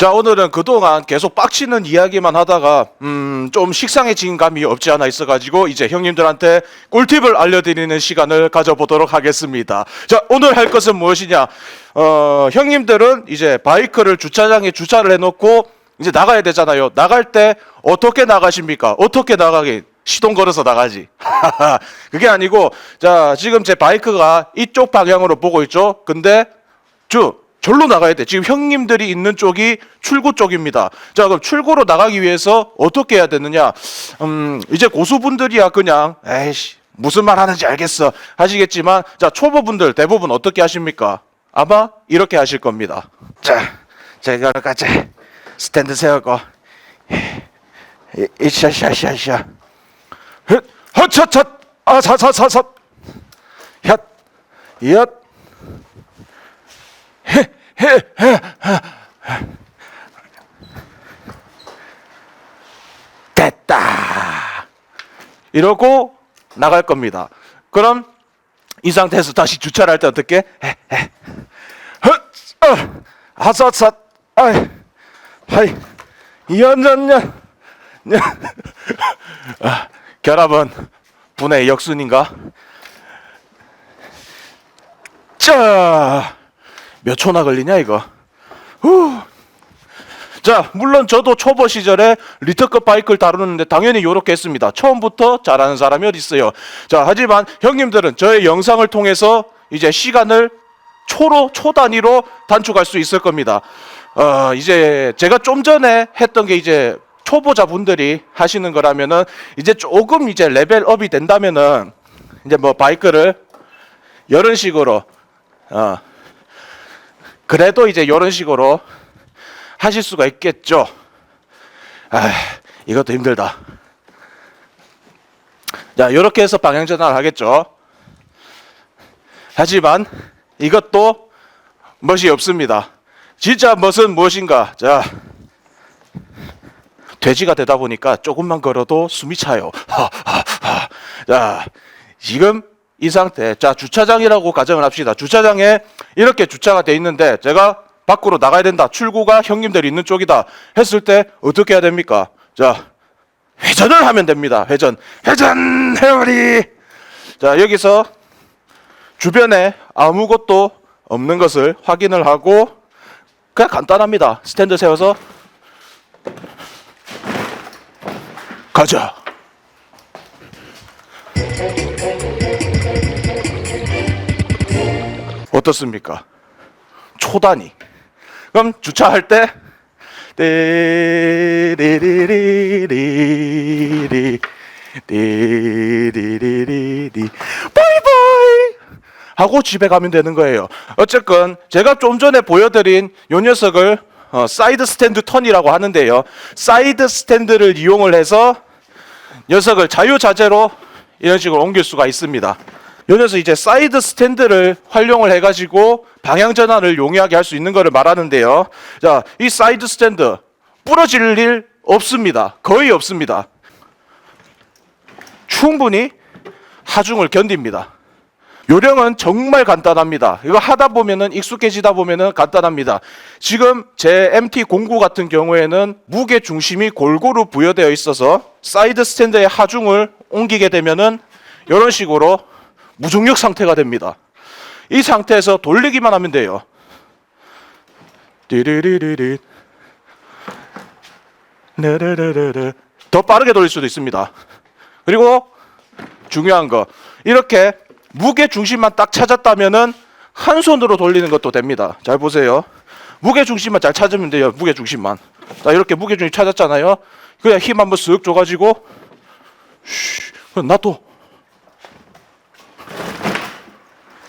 자 오늘은 그동안 계속 빡치는 이야기만 하다가 음 좀 식상해진 감이 없지 않아 있어가지고 이제 형님들한테 꿀팁을 알려드리는 시간을 가져보도록 하겠습니다. 자 오늘 할 것은 무엇이냐? 어 형님들은 이제 바이크를 주차장에 주차를 해놓고 이제 나가야 되잖아요. 나갈 때 어떻게 나가십니까? 어떻게 나가긴? 시동 걸어서 나가지. 그게 아니고 자 지금 제 바이크가 이쪽 방향으로 보고 있죠. 근데 쭉 절로 나가야 돼. 지금 형님들이 있는 쪽이 출구 쪽입니다. 자, 그럼 출구로 나가기 위해서 어떻게 해야 되느냐? 음, 이제 고수분들이야 그냥 에이씨 무슨 말 하는지 알겠어 하시겠지만 자 초보분들 대부분 어떻게 하십니까? 아마 이렇게 하실 겁니다. 자, 제가 같이 스탠드 세우고 이샤샤샤샤 헛헛헛 아사사사사 혓엿 됐다. 이러고 나갈 겁니다. 그럼 이 상태에서 다시 주차를 할 때 어떻게? 어, 아삿삿, 아이, 하이, 연전년, 아, 결합은 분의 역순인가? 자, 몇 초나 걸리냐 이거? 후. 자, 물론 저도 초보 시절에 리터급 바이크를 다루는데 당연히 이렇게 했습니다. 처음부터 잘하는 사람이 어디 있어요? 자, 하지만 형님들은 저의 영상을 통해서 이제 시간을 초로 초 단위로 단축할 수 있을 겁니다. 어, 이제 제가 좀 전에 했던 게 이제 초보자 분들이 하시는 거라면은 이제 조금 이제 레벨업이 된다면은 이제 뭐 바이크를 이런 식으로 어, 그래도 이제 이런 식으로 하실 수가 있겠죠. 아, 이것도 힘들다. 자, 이렇게 해서 방향 전환을 하겠죠. 하지만 이것도 멋이 없습니다. 진짜 멋은 무엇인가? 자, 돼지가 되다 보니까 조금만 걸어도 숨이 차요. 하, 하, 하. 자, 지금 이 상태. 자, 주차장이라고 가정을 합시다. 주차장에 이렇게 주차가 돼 있는데 제가 밖으로 나가야 된다. 출구가 형님들 있는 쪽이다. 했을 때 어떻게 해야 됩니까? 자, 회전을 하면 됩니다. 회전. 회전 회오리. 자, 여기서 주변에 아무것도 없는 것을 확인을 하고 그냥 간단합니다. 스탠드 세워서 가자. 어떻습니까? 초단위. 그럼 주차할 때 띠리리리리리 띠리리리리 바이바이 하고 집에 가면 되는 거예요. 어쨌건 제가 좀 전에 보여드린 요 녀석을 어, 사이드 스탠드 턴이라고 하는데요. 사이드 스탠드를 이용을 해서 녀석을 자유자재로 이런 식으로 옮길 수가 있습니다. 여기서 이제 사이드 스탠드를 활용을 해가지고 방향 전환을 용이하게 할 수 있는 것을 말하는데요. 자, 이 사이드 스탠드 부러질 일 없습니다. 거의 없습니다. 충분히 하중을 견딥니다. 요령은 정말 간단합니다. 이거 하다 보면은 익숙해지다 보면은 간단합니다. 지금 제 MT09 같은 경우에는 무게 중심이 골고루 부여되어 있어서 사이드 스탠드의 하중을 옮기게 되면은 이런 식으로 무중력 상태가 됩니다. 이 상태에서 돌리기만 하면 돼요. 더 빠르게 돌릴 수도 있습니다. 그리고 중요한 거 이렇게 무게 중심만 딱 찾았다면은 한 손으로 돌리는 것도 됩니다. 잘 보세요. 무게 중심만 잘 찾으면 돼요. 무게 중심만. 자 이렇게 무게 중심 찾았잖아요. 그냥 힘 한번 쓱 줘가지고 쉬, 그럼 놔둬.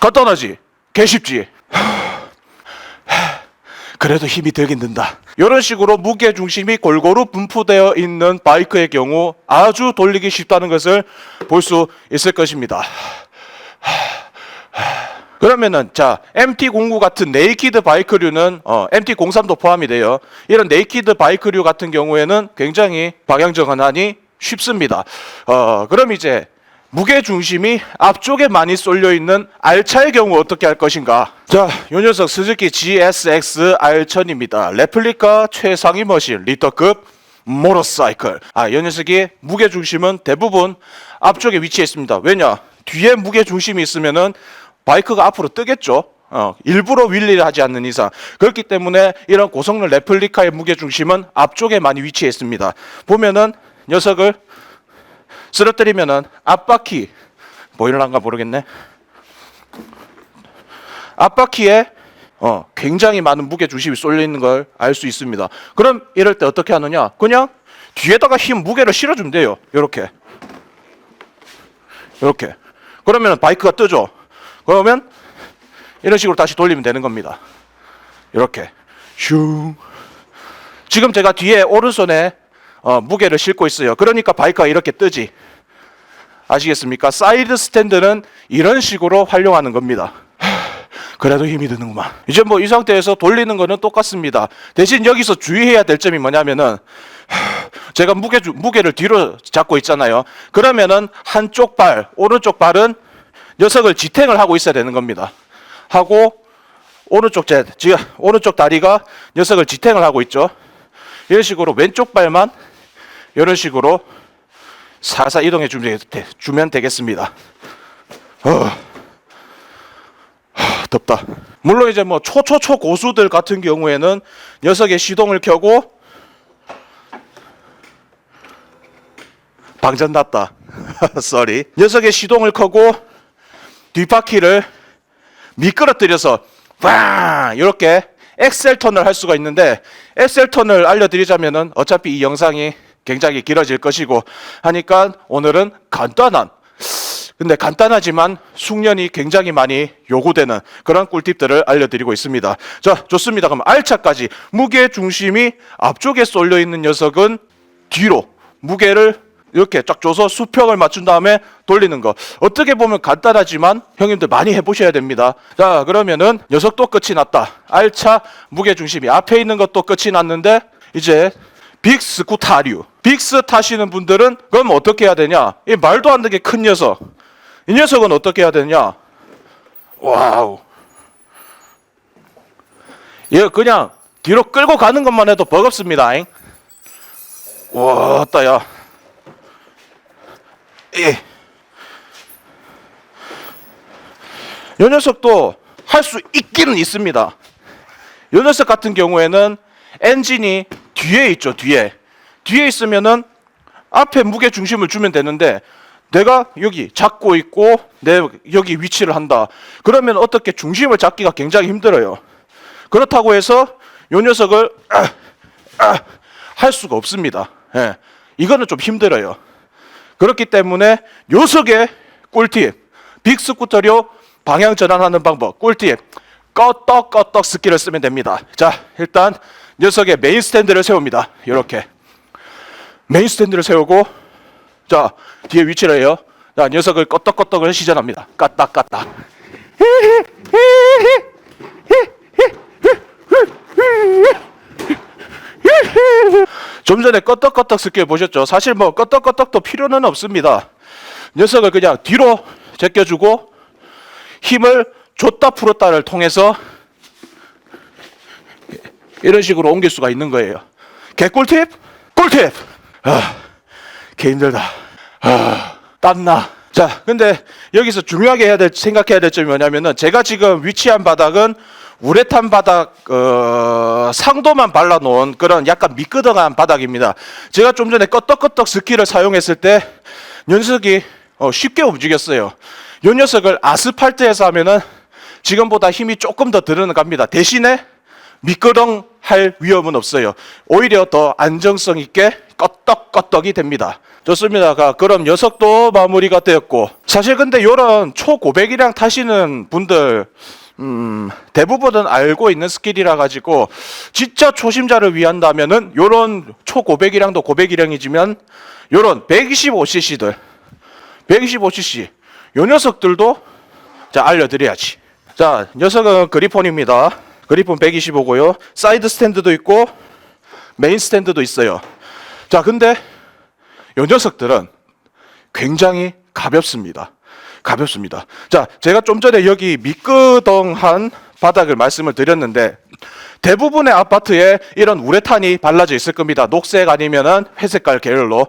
간단하지? 개쉽지? 그래도 힘이 들긴 든다. 이런 식으로 무게 중심이 골고루 분포되어 있는 바이크의 경우 아주 돌리기 쉽다는 것을 볼 수 있을 것입니다. 그러면은 자 MT09 같은 네이키드 바이크류는 어, MT03도 포함이 돼요. 이런 네이키드 바이크류 같은 경우에는 굉장히 방향 전환이 쉽습니다. 어, 그럼 이제 무게 중심이 앞쪽에 많이 쏠려 있는 R차의 경우 어떻게 할 것인가? 자, 요 녀석 스즈키 GSX R1000입니다. 레플리카 최상위 머신 리터급 모터사이클. 아, 이 녀석이 무게 중심은 대부분 앞쪽에 위치해 있습니다. 왜냐? 뒤에 무게 중심이 있으면은 바이크가 앞으로 뜨겠죠. 어, 일부러 윌리를 하지 않는 이상 그렇기 때문에 이런 고성능 레플리카의 무게 중심은 앞쪽에 많이 위치해 있습니다. 보면은 녀석을 쓰러뜨리면은 앞바퀴 보일란가 모르겠네. 앞바퀴에 어, 굉장히 많은 무게 중심이 쏠려 있는 걸 알 수 있습니다. 그럼 이럴 때 어떻게 하느냐? 그냥 뒤에다가 힘 무게를 실어주면 돼요. 이렇게, 이렇게. 그러면 바이크가 뜨죠. 그러면 이런 식으로 다시 돌리면 되는 겁니다. 이렇게 슝. 지금 제가 뒤에 오른손에 어, 무게를 싣고 있어요. 그러니까 바이크가 이렇게 뜨지. 아시겠습니까? 사이드 스탠드는 이런 식으로 활용하는 겁니다. 하, 그래도 힘이 드는구만. 이제 뭐 이 상태에서 돌리는 거는 똑같습니다. 대신 여기서 주의해야 될 점이 뭐냐면은 하, 제가 무게 주- 무게를 뒤로 잡고 있잖아요. 그러면은 한쪽 발, 오른쪽 발은 녀석을 지탱을 하고 있어야 되는 겁니다. 하고 오른쪽 제 지금 오른쪽 다리가 녀석을 지탱을 하고 있죠. 이런 식으로 왼쪽 발만 이런 식으로 살살 이동해 주면, 되겠습니다. 어. 하, 덥다. 물론 이제 뭐 초초초 고수들 같은 경우에는 녀석의 시동을 켜고 방전 났다. 쏘리. 녀석의 시동을 켜고 뒷바퀴를 미끄러뜨려서 와 이렇게 엑셀 턴을 할 수가 있는데 엑셀 턴을 알려드리자면은 어차피 이 영상이 굉장히 길어질 것이고 하니까 오늘은 간단한 근데 간단하지만 숙련이 굉장히 많이 요구되는 그런 꿀팁들을 알려드리고 있습니다. 자 좋습니다. 그럼 R차까지 무게 중심이 앞쪽에 쏠려 있는 녀석은 뒤로 무게를 이렇게 쫙 줘서 수평을 맞춘 다음에 돌리는 거. 어떻게 보면 간단하지만 형님들 많이 해보셔야 됩니다. 자, 그러면은 녀석도 끝이 났다. 알차 무게 중심이 앞에 있는 것도 끝이 났는데 이제 빅스 구타류. 빅스 타시는 분들은 그럼 어떻게 해야 되냐? 이 말도 안 되게 큰 녀석. 이 녀석은 어떻게 해야 되냐? 와우. 얘 그냥 뒤로 끌고 가는 것만 해도 버겁습니다. 잉? 와, 따야. 예. 요 녀석도 할 수 있기는 있습니다. 요 녀석 같은 경우에는 엔진이 뒤에 있죠, 뒤에. 뒤에 있으면은 앞에 무게 중심을 주면 되는데 내가 여기 잡고 있고 내 여기 위치를 한다. 그러면 어떻게 중심을 잡기가 굉장히 힘들어요. 그렇다고 해서 요 녀석을 아, 아, 할 수가 없습니다. 예. 이거는 좀 힘들어요. 그렇기 때문에 녀석의 꿀팁 빅스쿠터료 방향 전환하는 방법 꿀팁 껐떡껐떡 스키를 쓰면 됩니다. 자 일단 녀석의 메인 스탠드를 세웁니다. 이렇게. 메인 스탠드를 세우고 자 뒤에 위치를 해요. 자 녀석을 껐떡껐떡을 시전합니다. 까딱 까딱. 좀 전에 껐떡껐떡 스킬 보셨죠? 사실 뭐 껐떡껐떡도 필요는 없습니다. 녀석을 그냥 뒤로 제껴주고 힘을 줬다 풀었다를 통해서 이런 식으로 옮길 수가 있는 거예요. 개꿀팁? 꿀팁! 아, 개 힘들다. 아, 땀나. 자, 근데 여기서 중요하게 해야 될, 생각해야 될 점이 뭐냐면은 제가 지금 위치한 바닥은 우레탄 바닥, 어, 상도만 발라놓은 그런 약간 미끄덩한 바닥입니다. 제가 좀 전에 껐떡껐떡 스키를 사용했을 때 녀석이 어, 쉽게 움직였어요. 이 녀석을 아스팔트에서 하면은 지금보다 힘이 조금 더 들어갑니다. 대신에 미끄덩 할 위험은 없어요. 오히려 더 안정성 있게 껐떡껐떡이 됩니다. 좋습니다. 가, 그럼 녀석도 마무리가 되었고 사실 근데 이런 초고백이랑 타시는 분들 음, 대부분은 알고 있는 스킬이라 가지고 진짜 초심자를 위한다면은 요런 초고백이랑도 고백이랑이지만 요런 125cc들 125cc 요 녀석들도 자 알려드려야지 자 녀석은 그리폰입니다 그리폰 125고요 사이드 스탠드도 있고 메인 스탠드도 있어요 자 근데 요 녀석들은 굉장히 가볍습니다. 가볍습니다. 자, 제가 좀 전에 여기 미끄덩한 바닥을 말씀을 드렸는데 대부분의 아파트에 이런 우레탄이 발라져 있을 겁니다. 녹색 아니면은 회색깔 계열로.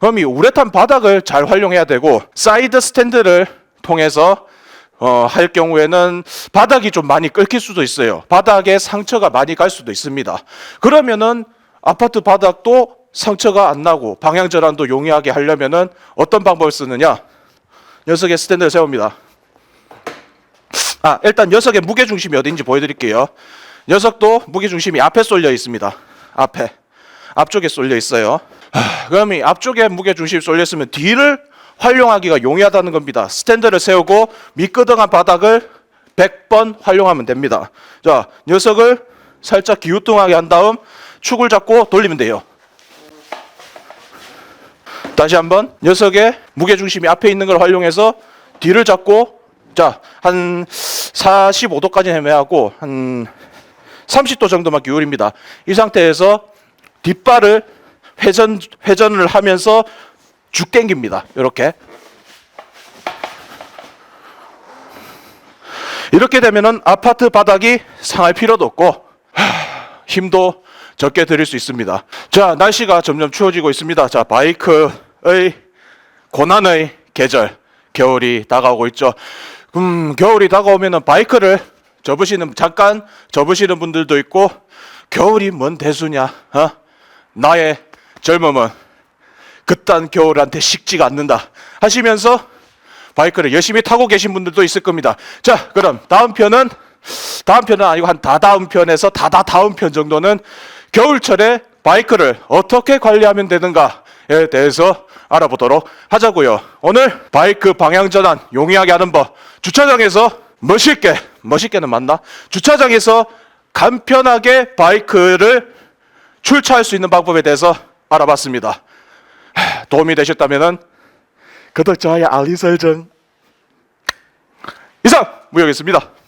그럼 이 우레탄 바닥을 잘 활용해야 되고 사이드 스탠드를 통해서 어, 할 경우에는 바닥이 좀 많이 끓길 수도 있어요. 바닥에 상처가 많이 갈 수도 있습니다. 그러면은 아파트 바닥도 상처가 안 나고 방향 전환도 용이하게 하려면은 어떤 방법을 쓰느냐? 녀석의 스탠드를 세웁니다. 아, 일단 녀석의 무게 중심이 어딘지 보여드릴게요. 녀석도 무게 중심이 앞에 쏠려 있습니다. 앞에 앞쪽에 쏠려 있어요. 하, 그럼 이 앞쪽에 무게 중심이 쏠려 있으면 뒤를 활용하기가 용이하다는 겁니다. 스탠드를 세우고 미끄덩한 바닥을 100번 활용하면 됩니다. 자, 녀석을 살짝 기우뚱하게 한 다음 축을 잡고 돌리면 돼요. 다시 한번 녀석의 무게 중심이 앞에 있는 걸 활용해서 뒤를 잡고 자, 한 45도까지 헤매하고 한 30도 정도만 기울입니다. 이 상태에서 뒷발을 회전 회전을 하면서 쭉 당깁니다. 이렇게. 이렇게 되면은 아파트 바닥이 상할 필요도 없고 하, 힘도 적게 들일 수 있습니다. 자, 날씨가 점점 추워지고 있습니다. 자, 바이크의 고난의 계절, 겨울이 다가오고 있죠. 음, 겨울이 다가오면은 바이크를 접으시는 잠깐 접으시는 분들도 있고 겨울이 뭔 대수냐? 어? 나의 젊음은 그딴 겨울한테 식지가 않는다 하시면서 바이크를 열심히 타고 계신 분들도 있을 겁니다. 자, 그럼 다음 편은 다음 편은 아니고 한 다다음 편에서 다다 다음 편 정도는 겨울철에 바이크를 어떻게 관리하면 되는가에 대해서 알아보도록 하자고요. 오늘 바이크 방향 전환 용이하게 하는 법 주차장에서 멋있게 멋있게는 맞나? 주차장에서 간편하게 바이크를 출차할 수 있는 방법에 대해서 알아봤습니다. 하, 도움이 되셨다면 구독, 좋아요, 알림 설정 이상 무역이었습니다.